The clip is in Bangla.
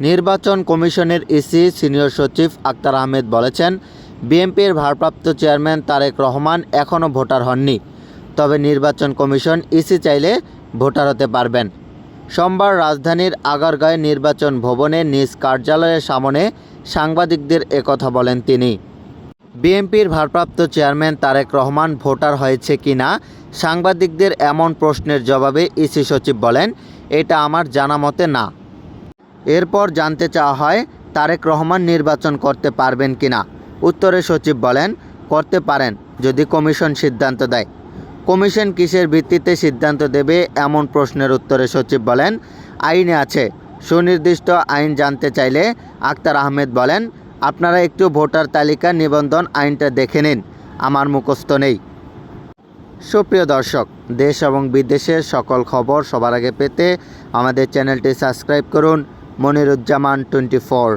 নির্বাচন কমিশনের ইসি সিনিয়র সচিব আক্তার আহমেদ বলেছেন, বিএনপির ভারপ্রাপ্ত চেয়ারম্যান তারেক রহমান এখনও ভোটার হননি। তবে নির্বাচন কমিশন ইসি চাইলে ভোটার হতে পারবেন। সোমবার রাজধানীর আগারগাঁয় নির্বাচন ভবনে নিজ কার্যালয়ের সামনে সাংবাদিকদের একথা বলেন তিনি। বিএনপির ভারপ্রাপ্ত চেয়ারম্যান তারেক রহমান ভোটার হয়েছে কিনা সাংবাদিকদের এমন প্রশ্নের জবাবে ইসি সচিব বলেন, এটা আমার জানা মতে না। এরপর জানতে চাওয়া হয়, তারেক রহমান নির্বাচন করতে পারবেন কি না উত্তরে সচিব বলেন, করতে পারেন, যদি কমিশন সিদ্ধান্ত দেয়। কমিশন কিসের ভিত্তিতে সিদ্ধান্ত দেবে এমন প্রশ্নের উত্তরে সচিব বলেন, আইনে আছে। সুনির্দিষ্ট আইন জানতে চাইলে আক্তার আহমেদ বলেন, আপনারা একটু ভোটার তালিকা নিবন্ধন আইনটা দেখে নিন, আমার মুখস্থ নেই। সুপ্রিয় দর্শক, দেশ এবং বিদেশের সকল খবর সবার আগে পেতে আমাদের চ্যানেলটি সাবস্ক্রাইব করুন। Moniruzzaman twenty four.